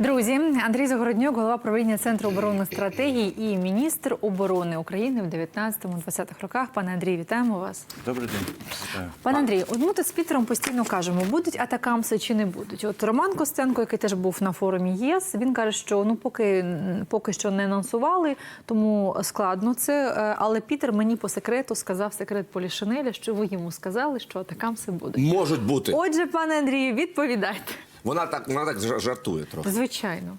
Друзі, Андрій Загороднюк, голова правління Центру оборонних стратегій і міністр оборони України в 19-20 роках. Пане Андрій, вітаємо вас. Добрий день. Вітаю. Пане Андрій, от ми тут з Пітером постійно кажемо, будуть атакамси чи не будуть. От Роман Костенко, який теж був на форумі ЄС, він каже, що ну поки поки що не анонсували, тому складно це. Е, Але Пітер мені по секрету сказав секрет Полішинеля, що ви йому сказали, що атакамси будуть. Можуть бути. Отже, пане Андрію, відповідайте. Вона так, вона так жартує трохи. Звичайно.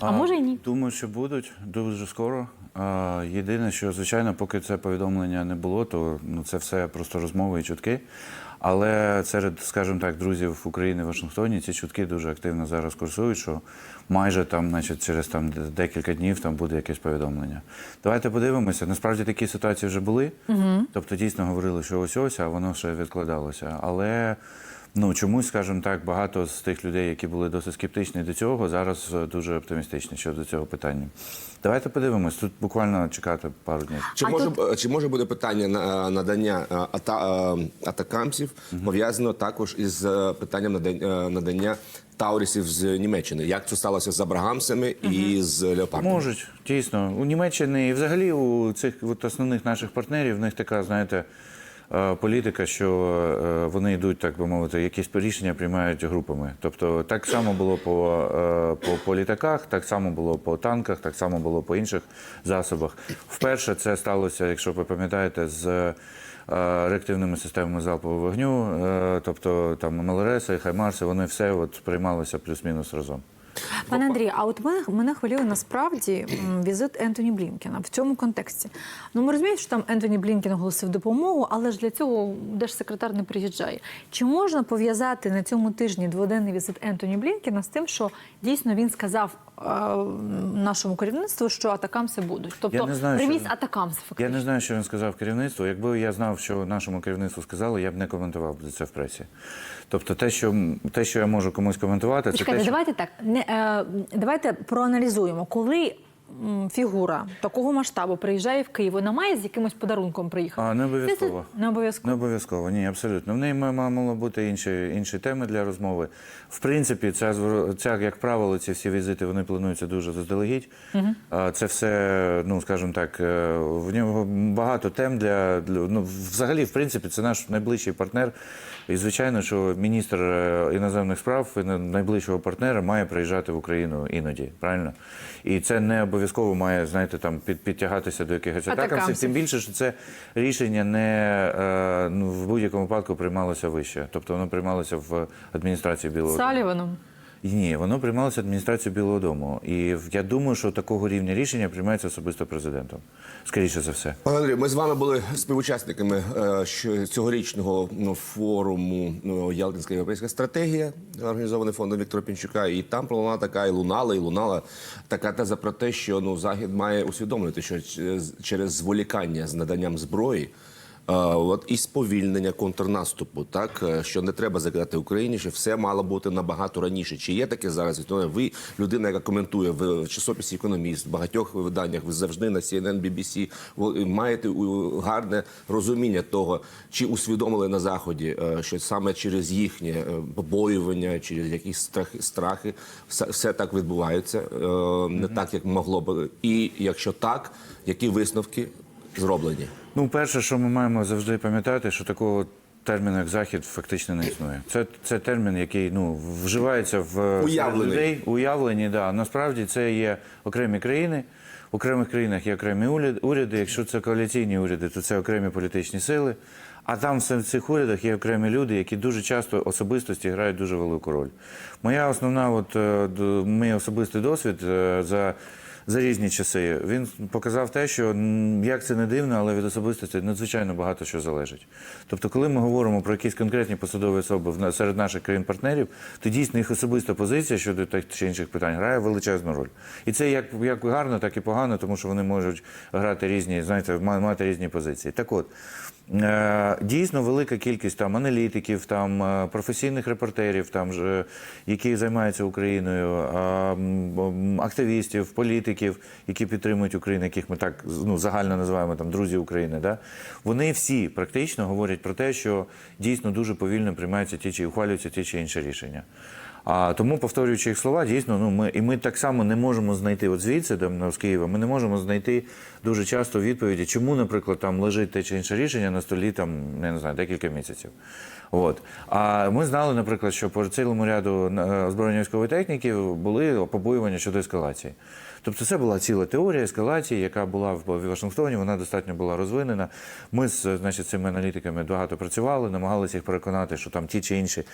А, може і ні. Думаю, що будуть дуже скоро. А, єдине, що звичайно, поки це повідомлення не було, то ну це все просто розмови і чутки. Але серед, скажімо так, друзів України в Вашингтоні ці чутки дуже активно зараз курсують, що майже там, значить, через там декілька днів там буде якесь повідомлення. Давайте подивимося. Насправді такі ситуації вже були. Угу. Тобто дійсно говорили, що ось ось, а воно ще відкладалося. Але Ну чомусь, скажімо так, багато з тих людей, які були досить скептичні до цього, зараз е, дуже оптимістичні щодо цього питання. Давайте подивимось. Тут буквально чекати пару днів. Чи А може, тут- чи може буде питання на надання е, ата, е, атакамсів пов'язано також із е, питанням надання, е, надання таурісів з Німеччини? Як це сталося з Абрагамсами і з Леопардами? Можуть дійсно у Німеччині і взагалі у цих от основних наших партнерів в них така, знаєте. Е, Політика, що е, вони йдуть, так би мовити, якісь рішення приймають групами. Тобто так само було по, е, по, по літаках, так само було по танках, так само було по інших засобах. Вперше це сталося, якщо ви пам'ятаєте, з реактивними системами залпового вогню, тобто там МЛРС і Хаймарси, вони все от приймалися плюс-мінус разом. Пане Андрій, а от мене, мене хвилює насправді візит Ентоні Блінкена в цьому контексті. Ну ми розуміємо, що там Ентоні Блінкен оголосив допомогу, але ж для цього держсекретар не приїжджає. Чи можна пов'язати на цьому тижні дводенний візит Ентоні Блінкена з тим, що дійсно він сказав нашому керівництву, що атакамси будуть? Тобто знаю, що привіз він- атакамси Я не знаю, що він сказав керівництву. Якби я знав, що нашому керівництву сказали, я б не коментував би це в пресі. Тобто, те, що те, що я можу комусь коментувати, це Почекайте, те, що давайте так. Не, е, давайте проаналізуємо, коли фігура такого масштабу приїжджає в Київ, вона має з якимось подарунком приїхати? А, не обов'язково. Це- Не обов'язково. Не обов'язково, ні, абсолютно. В неї ма- ма- мало бути інші, інші теми для розмови. В принципі, ця, ця, як правило, ці всі візити вони плануються дуже заздалегідь. А Це все, ну скажімо так, е, в нього багато тем для, для ну, взагалі, в принципі, це наш найближчий партнер. І звичайно, що міністр е, іноземних справ найближчого партнера має приїжджати в Україну іноді, правильно? І це не обов'язково має, знаєте, там під, підтягатися до якихось Атакамсів. Тим більше, що це рішення не е, ну, в будь-якому випадку приймалося вище. Тобто воно приймалося в адміністрації Білого. Саліваном. Ні, воно приймалося адміністрацією Білого Дому. І я думаю, що такого рівня рішення приймається особисто президентом. Скоріше за все. Пане Андрію, ми з вами були співучасниками е, цьогорічного ну, форуму ну, Ялтинська європейська стратегія, організований фондом Віктора Пінчука. І там пролунала така і лунала, і лунала така теза про те, що ну Захід має усвідомлювати, що через- через зволікання з наданням зброї. Е, От і сповільнення контрнаступу, так е, що не треба закидати Україні, що все мало бути набагато раніше. Чи є таке зараз? Ви людина, яка коментує в часописі економіст, в багатьох виданнях, ви завжди на CNN, BBC, ви маєте гарне розуміння того, чи усвідомили на заході, е, що саме через їхнє е, побоювання, через якісь страхи, страхи, все, так відбувається, е, не так як могло б. І якщо так, які висновки зроблені? Ну, перше, що ми маємо завжди пам'ятати, що такого терміну, як захід, фактично не існує. Це, це термін, який ну, вживається в Уявлений. людей. Уявлені, да. Насправді це є окремі країни. В окремих країнах є окремі уряди. Якщо це коаліційні уряди, то це окремі політичні сили. А там в цих урядах є окремі люди, які дуже часто особистості грають дуже велику роль. Моя основна, от е, мій особистий досвід е, за за різні часи. Він показав те, що як це не дивно, але від особистості надзвичайно багато що залежить. Тобто, коли ми говоримо про якісь конкретні посадові особи серед наших країн-партнерів, то дійсно їх особиста позиція щодо тих чи інших питань грає величезну роль. І це як, як гарно, так і погано, тому що вони можуть грати різні, знаєте, ма- мати різні позиції. Так от. Е, Дійсно, велика кількість там аналітиків, там е, професійних репортерів, там ж, які займаються Україною, активістів, політиків, які підтримують Україну, яких ми так ну, загально називаємо там друзі України. Да? Вони всі практично говорять про те, що дійсно дуже повільно приймаються ті чи ухвалюються ті чи інші рішення. А тому, повторюючи їх слова, дійсно, ну ми і ми так само не можемо знайти от звідси, ну, з Києва, ми не можемо знайти дуже часто відповіді, чому, наприклад, там лежить те чи інше рішення на столі там, я не знаю, декілька місяців. От. А ми знали, наприклад, що по цілому ряду е, озброєння військової техніки були побоювання щодо ескалації. Тобто це була ціла теорія ескалації, яка була в Вашингтоні, вона достатньо була розвинена. Ми з значить, цими аналітиками багато працювали, намагалися їх переконати, що там ті чи інші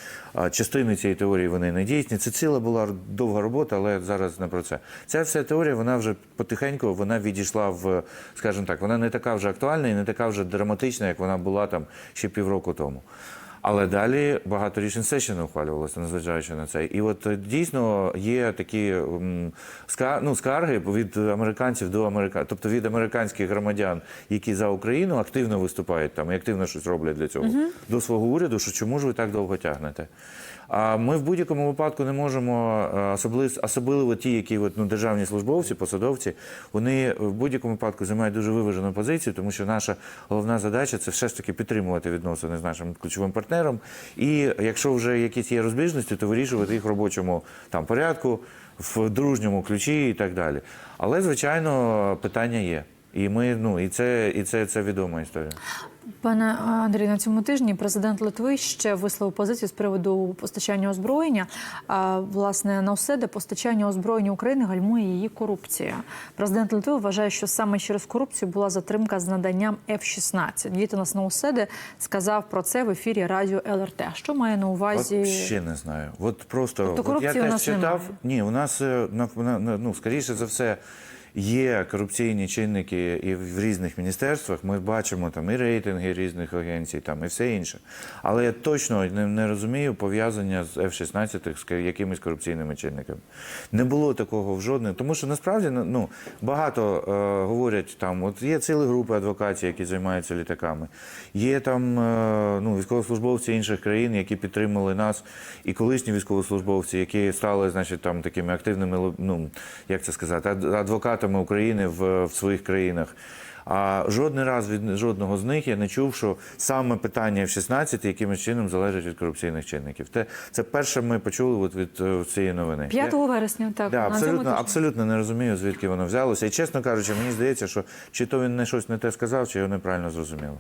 частини цієї теорії вони не дійсні. Це ціла була довга робота, але зараз не про це. Ця вся теорія, вона вже потихеньку вона відійшла в, скажімо так, вона не така вже актуальна і не така вже драматична, як вона була там ще півроку тому. Але далі багато рішень все ще не ухвалювалося, незважаючи на це. І от е, дійсно є такі ну, скарги від американців до америка... тобто від американських громадян, які за Україну активно виступають там і активно щось роблять для цього, до свого уряду, що чому ж ви так довго тягнете? А ми в будь-якому випадку не можемо, е, особливо, особливо ті, які от, ну, державні службовці, посадовці, вони в будь-якому випадку займають дуже виважену позицію, тому що наша головна задача це все ж таки підтримувати відносини з нашим ключовим партнером. І якщо вже якісь є розбіжності, то вирішувати їх в робочому там порядку, в дружньому ключі і так далі. Але звичайно питання є. І ми ну і це і це, це відома історія. Пане Андрій, на цьому тижні президент Литви ще висловив позицію з приводу постачання озброєння. А, власне, на все, де постачання озброєння України гальмує її корупція. Президент Литви вважає, що саме через корупцію була затримка з наданням F-16. Дітинас Науседе сказав про це в ефірі радіо ЛРТ. Що має на увазі? От ще не знаю. От просто Тобто от я теж читав. немає? Ні, у нас е, на, на, на- ну, скоріше за все. Є корупційні чинники і в різних міністерствах. Ми бачимо там і рейтинги різних агенцій, там і все інше. Але я точно не, не розумію пов'язання з F-16 з якимись корупційними чинниками. Не було такого в жодних, тому що насправді ну багато е, говорять там. От є цілі групи адвокатів, які займаються літаками. Є там е, ну, військовослужбовці інших країн, які підтримали нас, і колишні військовослужбовці, які стали, значить, там такими активними, ну як це сказати, ад- адвокатами України в, в своїх країнах. А жодний раз від жодного з них я не чув, що саме питання F-16 якимось чином залежить від корупційних чинників. Те, це перше ми почули от від е, цієї новини. 5 Я- вересня, так Да, абсолютно, абсолютно не розумію, звідки воно взялося. І чесно кажучи, мені здається, що чи то він не щось не те сказав, чи його неправильно зрозуміло.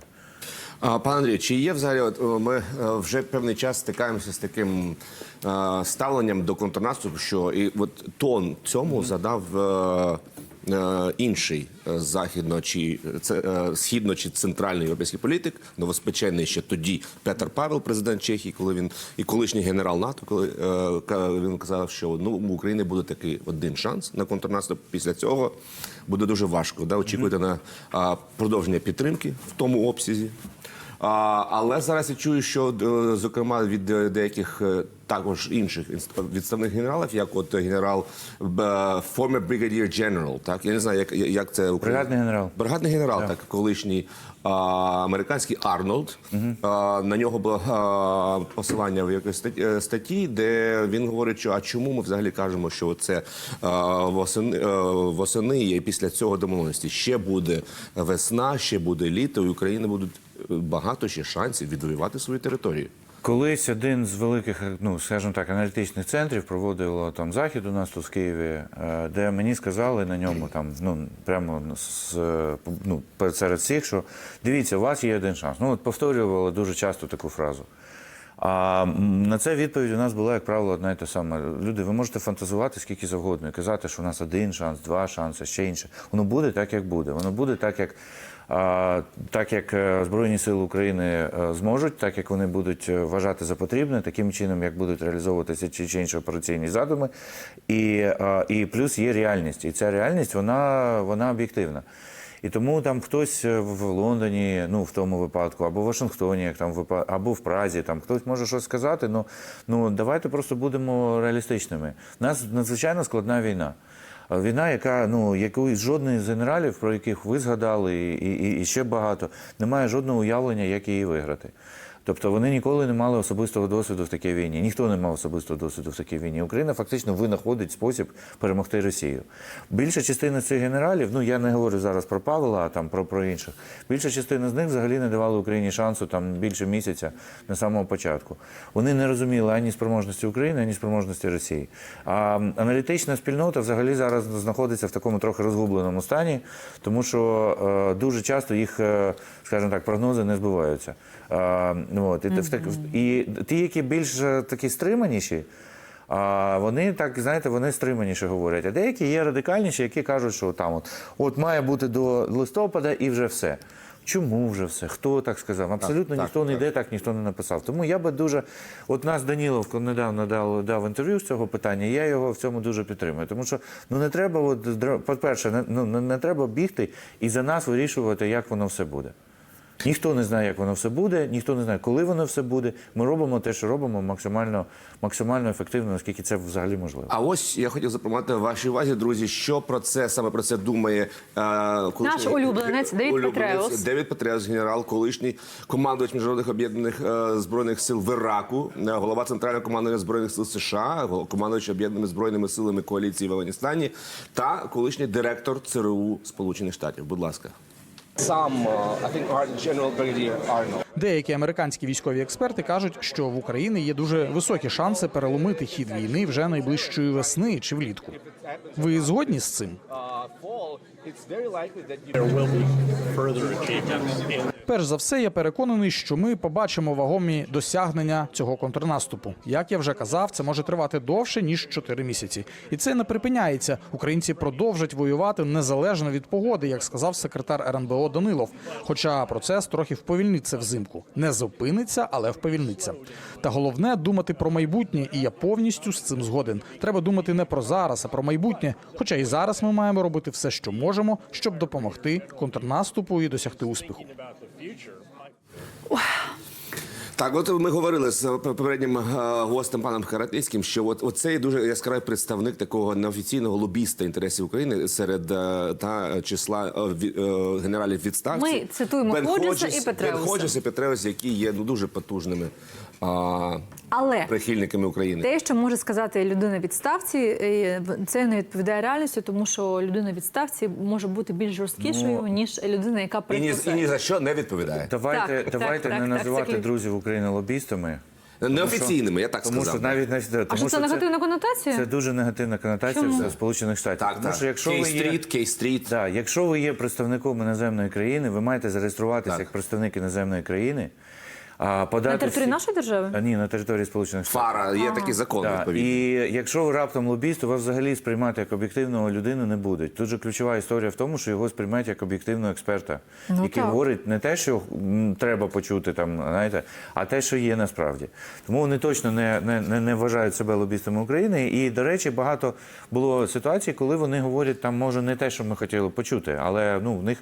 А, Пане Андрію, чи є взагалі, от ми е, вже певний час стикаємося з таким е, ставленням до контрнаступу, що і от тон цьому задав інший е, західно чи е, східно чи центральний європейський політик, новоспечений ще тоді Петр Павел, президент Чехії, коли він і колишній генерал НАТО, коли е, він казав, що ну у України буде такий один шанс на контрнаступ. Після цього буде дуже важко. Да? Очікуйте на продовження підтримки в тому обсязі. Але зараз я чую, що е, зокрема від е, деяких е, також інших відставних генералів, як от генерал е, former brigadier general, так я не знаю, як, як це українською. Бригадний генерал. Бригадний генерал, так, колишній а, американський Арнольд. А, на нього було а, посилання в статті, е, статті, де він говорить, що а чому ми взагалі кажемо, що це а, восени, а, восени і після цього домовленості ще буде весна, ще буде літо, і України будуть е, багато ще шансів відвоювати свою територію. Колись один з великих, ну скажімо так, аналітичних центрів проводив там захід у нас тут в Києві, е, де мені сказали на ньому там, ну прямо з ну, серед всіх, що дивіться, у вас є один шанс. Ну от повторювали дуже часто таку фразу. А на це відповідь у нас була, як правило, одна і та сама. Люди, ви можете фантазувати скільки завгодно і казати, що у нас один шанс, два шанси, ще інше. Воно буде так, як буде. Воно буде так, як. Так як е, Збройні Сили України е, зможуть, так як вони будуть е, вважати за потрібне, таким чином, як будуть реалізовуватися ті чи інші операційні задуми, і, і плюс є реальність. І ця реальність вона, вона об'єктивна. І тому там хтось в Лондоні, ну в тому випадку, або в Вашингтоні, як там або в Празі, там хтось може щось сказати. Ну ну давайте просто будемо реалістичними. У нас надзвичайно складна війна. Війна, яка ну яку жодний з генералів, про яких ви згадали, і, і, і ще багато, немає жодного уявлення, як її виграти. Тобто вони ніколи не мали особистого досвіду в такій війні. Ніхто не мав особистого досвіду в такій війні. Україна фактично винаходить спосіб перемогти Росію. Більша частина цих генералів, ну я не говорю зараз про Павла, а там про, про інших. Більша частина з них взагалі не давали Україні шансу там більше місяця на самого початку. Вони не розуміли ані спроможності України, ані спроможності Росії. А аналітична спільнота взагалі зараз знаходиться в такому трохи розгубленому стані, тому що е, дуже часто їх, е, скажімо так, прогнози не збиваються. Е, ну, от, і, в так- і ті, які більш е, такі стриманіші, а вони так, знаєте, вони стриманіше говорять. А деякі є радикальніші, які кажуть, що там от, от має бути до листопада і вже все. Чому вже все? Хто так сказав? Абсолютно так, ніхто не так. йде, так ніхто не написав. Тому я би дуже. От нас Данілов недавно дав, дав інтерв'ю з цього питання, і я його в цьому дуже підтримую. Тому що ну не треба, от, по-перше, не, ну, не, не треба бігти і за нас вирішувати, як воно все буде. Ніхто не знає, як воно все буде, ніхто не знає, коли воно все буде. Ми робимо те, що робимо, максимально, максимально ефективно, наскільки це взагалі можливо. А ось я хотів запропонувати вашій увазі, друзі, що про це саме про це думає е, колишній- Наш улюбленець Девід улюбленець Петреус. Девід Петреус, генерал, колишній командувач міжнародних об'єднаних е, збройних сил в Іраку, е, голова центрального командування збройних сил США, командувач об'єднаними збройними силами коаліції в Афганістані та колишній директор ЦРУ Сполучених Штатів. Будь ласка. Деякі американські військові експерти кажуть, що в Україні є дуже високі шанси переломити хід війни вже найближчої весни чи влітку. Ви згодні з цим? Перш за все, я переконаний, що ми побачимо вагомі досягнення цього контрнаступу. Як я вже казав, це може тривати довше ніж 4 місяці, і це не припиняється. Українці продовжать воювати незалежно від погоди, як сказав секретар РНБО Данилов. Хоча процес трохи вповільниться взимку, не зупиниться, але вповільниться. Та головне думати про майбутнє, і я повністю з цим згоден. Треба думати не про зараз, а про майбутнє. Хоча і зараз ми маємо робити все, що можемо, щоб допомогти контрнаступу і досягти успіху. Так, от ми говорили з попереднім е, гостем паном Каратицьким, що от цей дуже яскравий представник такого неофіційного лобіста інтересів України серед е, та числа е, е, генералів відставці. Ми цитуємо Бен Ходжеса Ходжес- і Петреуса. Бен Ходжес і Петреус, які є ну дуже потужними а, Але прихильниками України. те, що може сказати людина відставці, е, це не відповідає реальності, тому що людина відставці може бути більш жорсткішою, ніж людина, яка І при ні, і ні за що не відповідає. Давайте, Так, давайте так, не так, так, називати це ключ. друзів України лобістами. Неофіційними, я так Тому сказав. що навіть навіть А що це негативна конотація? Це дуже негативна конотація Чому? в Сполучених Штатів. Так, тому так. що якщо ви Кей-стріт, Кей-стріт. да, якщо ви є представником іноземної країни, ви маєте зареєструватися Так. як представник іноземної країни, подати На території всі- нашої держави? А, ні, на території Сполучених Штатів. Фара, є такий закон Так, відповідний. і якщо ви раптом лобіст, то вас взагалі сприймати як об'єктивного людину не будуть. Тут же ключова історія в тому, що його сприймають як об'єктивного експерта, Ну, який так. говорить не те, що м, треба почути там, знаєте, а те, що є насправді. Тому вони точно не, не, не, не вважають себе лобістами України. І, до речі, багато було ситуацій, коли вони говорять там, може, не те, що ми хотіли почути, але ну в них.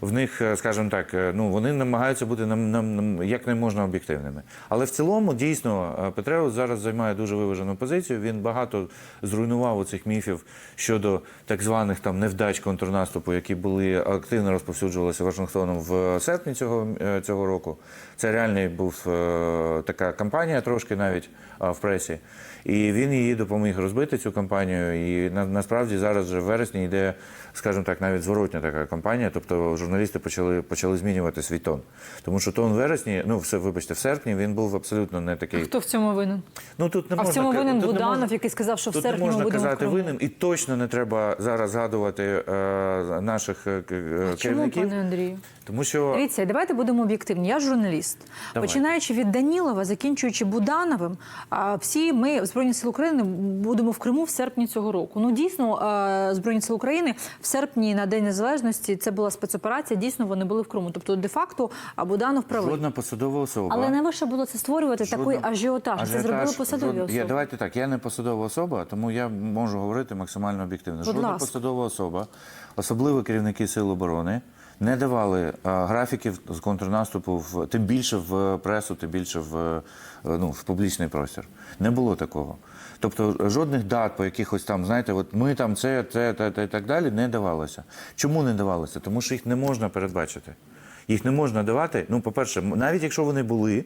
В них, е, скажімо так, е, ну вони намагаються бути нам, нам, нам як не можна об'єктивними. Але в цілому дійсно е, Петреус зараз займає дуже виважену позицію. Він багато зруйнував у цих міфів щодо так званих там невдач контрнаступу, які були активно розповсюджувалися Вашингтоном в серпні цього, е, цього року. Це реальний був е, така кампанія, трошки навіть в пресі. І він її допоміг розбити цю кампанію. І на, насправді зараз вже в вересні йде, скажімо так, навіть зворотня така кампанія. Тобто журналісти почали, почали змінювати свій тон. Тому що тон в вересні, ну все, вибачте, в серпні він був абсолютно не такий. Хто в цьому винен? Ну тут не А в цьому винен тут Буданов, можна- який сказав, що в тут серпні не ми можна будемо казати винним, і точно не треба зараз згадувати е, наших е, е, Чому, пане Андрію? Тому що Дивіться, давайте будемо об'єктивні. Я журналіст. Давай. Починаючи від Данілова, закінчуючи Будановим, а, всі ми Збройні Сили України будемо в Криму в серпні цього року. Ну дійсно, Збройні Сили України в серпні на День Незалежності це була спецоперація. Дійсно, вони були в Криму. Тобто, де-факто а, Буданов правий. жодна посадова особа. Але навіщо було це створювати такий Жодна- ажіотаж? Це зробили посадові жод- особи. Я, давайте так, я не посадова особа, тому я можу говорити максимально об'єктивно. Жодна ласка. посадова особа, особливо керівники сил оборони, не давали графіків з контрнаступу в тим більше в пресу, тим більше в, е, ну, в публічний простір. Не було такого. Тобто жодних дат по якихось там, знаєте, от ми там це, це, те, те і так далі не давалося. Чому не давалося? Тому що їх не можна передбачити. Їх не можна давати. Ну, по-перше, навіть якщо вони були,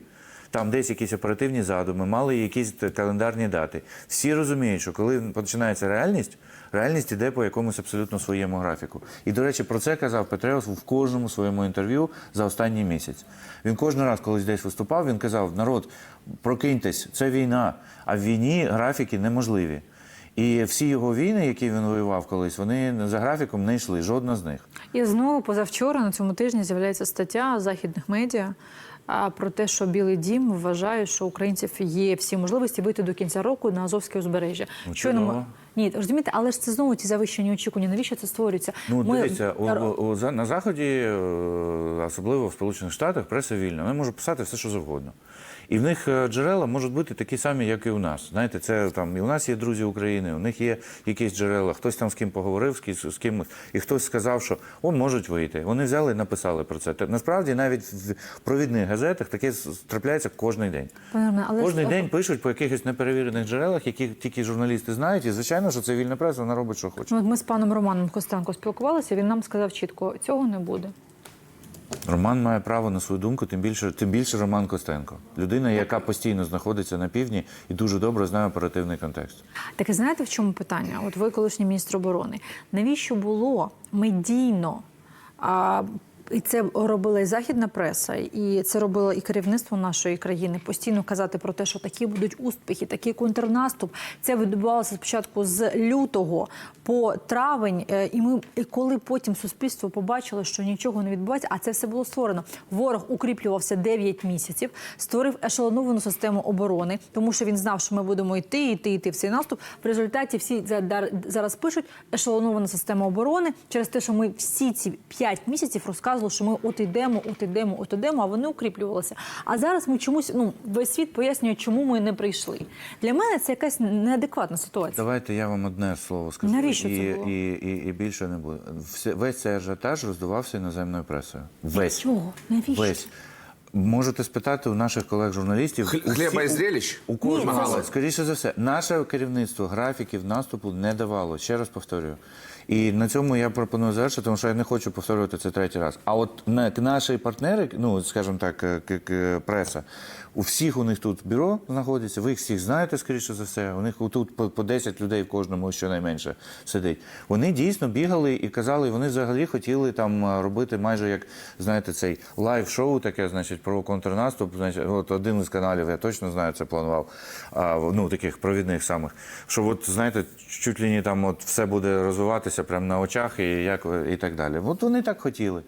там десь якісь оперативні задуми, мали якісь календарні дати. Всі розуміють, що коли починається реальність, реальність іде по якомусь абсолютно своєму графіку. І, до речі, про це казав Петреус в кожному своєму інтерв'ю за останній місяць. Він кожен раз, коли десь виступав, він казав: народ, прокиньтесь, це війна, а в війні графіки неможливі. І всі його війни, які він воював колись, вони за графіком не йшли, жодна з них. І знову позавчора на цьому тижні з'являється стаття західних медіа а, про те, що Білий Дім вважає, що українців є всі можливості вийти до кінця року на Азовське узбережжя. Ну, Щойно ми-. Ні, розумієте, але ж це знову ті завищені очікування. Навіщо це створюється? Ну, Ми- дивіться, у, у, у, на Заході, е, особливо в Сполучених Штатах, преса вільна. Вони можуть писати все, що завгодно. І в них е, джерела можуть бути такі самі, як і у нас. Знаєте, це там і у нас є друзі України, у них є якісь джерела, хтось там з ким поговорив, з ким, з ким і хтось сказав, що о, можуть вийти. Вони взяли і написали про це. Насправді навіть в провідних газетах таке трапляється кожен день. Романе, але ж- Кожний день пишуть по якихось неперевірених джерелах, які тільки журналісти знають. І звичайно, що це вільна преса, вона робить, що хоче. От ми з паном Романом Костенко спілкувалися. Він нам сказав чітко, цього не буде. Роман має право на свою думку, тим більше, тим більше Роман Костенко. Людина, яка постійно знаходиться на півдні і дуже добре знає оперативний контекст. Так і знаєте, в чому питання? От ви колишній міністр оборони. Навіщо було медійно? І це робила і західна преса, і це робило і керівництво нашої країни. Постійно казати про те, що такі будуть успіхи, такий контрнаступ. Це відбувалося спочатку з лютого по травень. Е, І ми, і коли потім суспільство побачило, що нічого не відбувається, а це все було створено. Ворог укріплювався 9 місяців, створив ешелоновану систему оборони, тому що він знав, що ми будемо йти, йти, йти в цей наступ. В результаті всі зараз пишуть ешелонована система оборони через те, що ми всі ці 5 місяців розказували, що ми от йдемо, от йдемо, от йдемо, а вони укріплювалися. А зараз ми чомусь ну весь світ пояснює, чому ми не прийшли. Для мене це якась неадекватна ситуація. Давайте я вам одне слово скажу. Навіщо і, це було? І, і, і більше не буде. Все, весь цей ажіотаж роздувався іноземною пресою. Весь. Чого? Навіщо? Весь. Можете спитати у наших колег-журналістів. Хліба і зрелищ? У кожного, скоріше за все, наше керівництво графіків наступу не давало. Ще раз повторюю. І на цьому я пропоную завершити, тому що я не хочу повторювати це третій раз. А от на, наші партнери, ну скажімо так, е, преса, у всіх у них тут бюро знаходиться, ви їх всіх знаєте, скоріше за все. У них тут по, по 10 людей в кожному щонайменше сидить. Вони дійсно бігали і казали, вони взагалі хотіли там робити майже як знаєте, цей лайв-шоу, таке, значить, про контрнаступ. Значить, от один із каналів, я точно знаю, це планував. А, ну таких провідних самих. Що от знаєте, чуть ли там от все буде розвиватися прямо на очах і як і так далі. От вони так хотіли.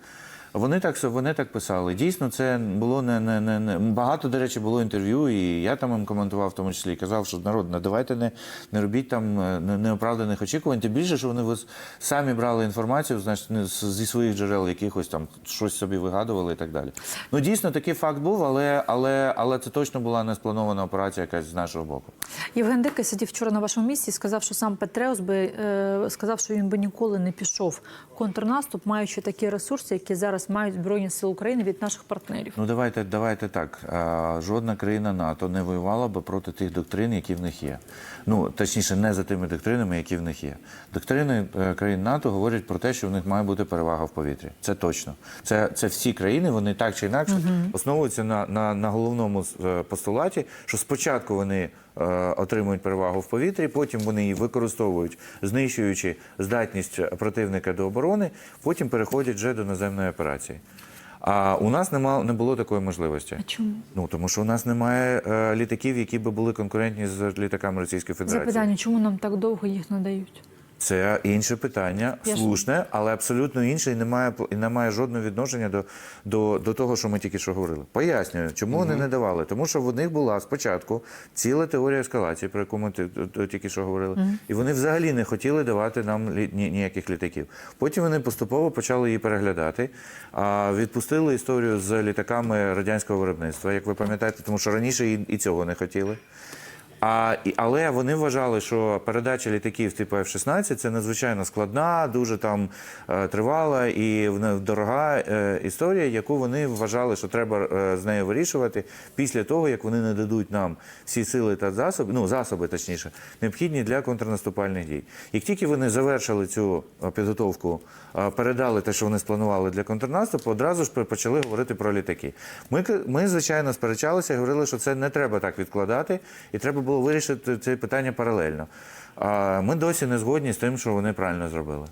Вони так вони так писали. Дійсно, це було не, не, не, не багато, до речі, було інтерв'ю, і я там їм коментував в тому числі і казав, що народ, не давайте не, не робіть там е, не- неоправданих очікувань. Тим більше, що вони самі брали інформацію, значить, зі своїх джерел, якихось там щось собі вигадували і так далі. Ну дійсно такий факт був, але, але, але це точно була не спланована операція якась з нашого боку. Євген Дика сидів вчора на вашому місці і сказав, що сам Петреус би е, сказав, що він би ніколи не пішов контрнаступ, маючи такі ресурси, які зараз мають збройні сили України від наших партнерів. Ну давайте, давайте так. Жодна країна НАТО не воювала би проти тих доктрин, які в них є. Ну точніше, не за тими доктринами, які в них є. Доктрини е, країн НАТО говорять про те, що в них має бути перевага в повітрі. Це точно. Це, це всі країни, вони так чи інакше основуються на, на, на головному е, постулаті, що спочатку вони отримують перевагу в повітрі, потім вони її використовують, знищуючи здатність противника до оборони, потім переходять вже до наземної операції. А у нас нема, не було такої можливості. А чому? Ну тому що у нас немає е, літаків, які би були конкурентні з літаками Російської Федерації. Запитання, чому нам так довго їх надають? Це інше питання, Я слушне, але абсолютно інше і не має, і не має жодного відношення до, до, до того, що ми тільки що говорили. Пояснюю, чому вони не давали. Тому що в них була спочатку ціла теорія ескалації, про яку ми тільки що говорили, і вони взагалі не хотіли давати нам лі- ні- ніяких літаків. Потім вони поступово почали її переглядати, а відпустили історію з літаками радянського виробництва, як ви пам'ятаєте, тому що раніше і, і цього не хотіли. А, але вони вважали, що передача літаків типу F-16 це надзвичайно складна, дуже там е, тривала і дорога е, історія, яку вони вважали, що треба е, з нею вирішувати після того, як вони не дадуть нам всі сили та засоби, ну засоби точніше, необхідні для контрнаступальних дій. Як тільки вони завершили цю підготовку, передали те, що вони спланували для контрнаступу, одразу ж почали говорити про літаки. Ми, ми звичайно, сперечалися і говорили, що це не треба так відкладати, і треба було вирішити це питання паралельно. А ми досі не згодні з тим, що вони правильно зробили.